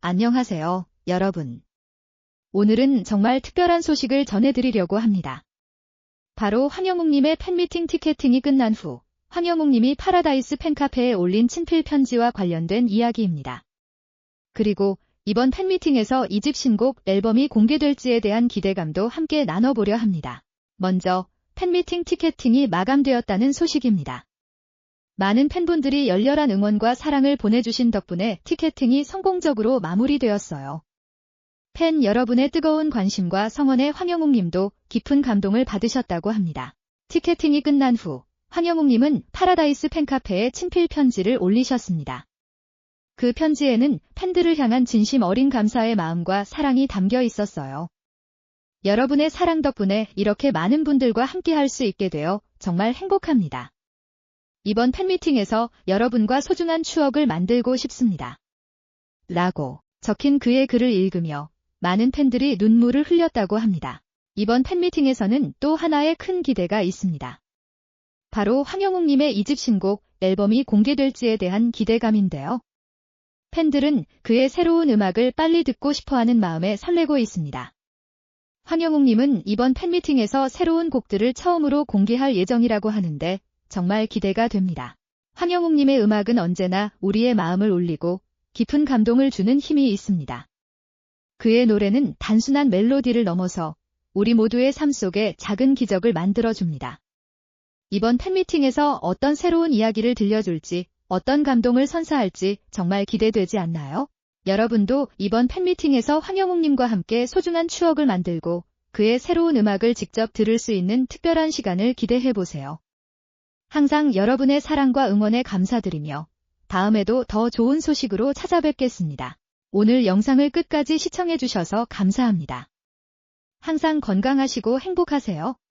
안녕하세요, 여러분. 오늘은 정말 특별한 소식을 전해드리려고 합니다. 바로 황영욱님의 팬미팅 티켓팅이 끝난 후 황영욱님이 파라다이스 팬카페에 올린 친필 편지와 관련된 이야기입니다. 그리고 이번 팬미팅에서 이 집 신곡 앨범이 공개될지에 대한 기대감도 함께 나눠보려 합니다. 먼저 팬미팅 티켓팅이 마감되었다는 소식입니다. 많은 팬분들이 열렬한 응원과 사랑을 보내주신 덕분에 티켓팅이 성공적으로 마무리되었어요. 팬 여러분의 뜨거운 관심과 성원에 황영욱 님도 깊은 감동을 받으셨다고 합니다. 티켓팅이 끝난 후 황영욱 님은 파라다이스 팬카페에 친필 편지를 올리셨습니다. 그 편지에는 팬들을 향한 진심 어린 감사의 마음과 사랑이 담겨 있었어요. 여러분의 사랑 덕분에 이렇게 많은 분들과 함께 할 수 있게 되어 정말 행복합니다. 이번 팬미팅에서 여러분과 소중한 추억을 만들고 싶습니다. 라고 적힌 그의 글을 읽으며 많은 팬들이 눈물을 흘렸다고 합니다. 이번 팬미팅에서는 또 하나의 큰 기대가 있습니다. 바로 황영욱님의 이집 신곡 앨범이 공개될지에 대한 기대감인데요. 팬들은 그의 새로운 음악을 빨리 듣고 싶어하는 마음에 설레고 있습니다. 황영욱님은 이번 팬미팅에서 새로운 곡들을 처음으로 공개할 예정이라고 하는데 정말 기대가 됩니다. 황영욱님의 음악은 언제나 우리의 마음을 울리고 깊은 감동을 주는 힘이 있습니다. 그의 노래는 단순한 멜로디를 넘어서 우리 모두의 삶 속에 작은 기적을 만들어줍니다. 이번 팬미팅에서 어떤 새로운 이야기를 들려줄지, 어떤 감동을 선사할지 정말 기대되지 않나요? 여러분도 이번 팬미팅에서 황영욱님과 함께 소중한 추억을 만들고 그의 새로운 음악을 직접 들을 수 있는 특별한 시간을 기대해보세요. 항상 여러분의 사랑과 응원에 감사드리며 다음에도 더 좋은 소식으로 찾아뵙겠습니다. 오늘 영상을 끝까지 시청해주셔서 감사합니다. 항상 건강하시고 행복하세요.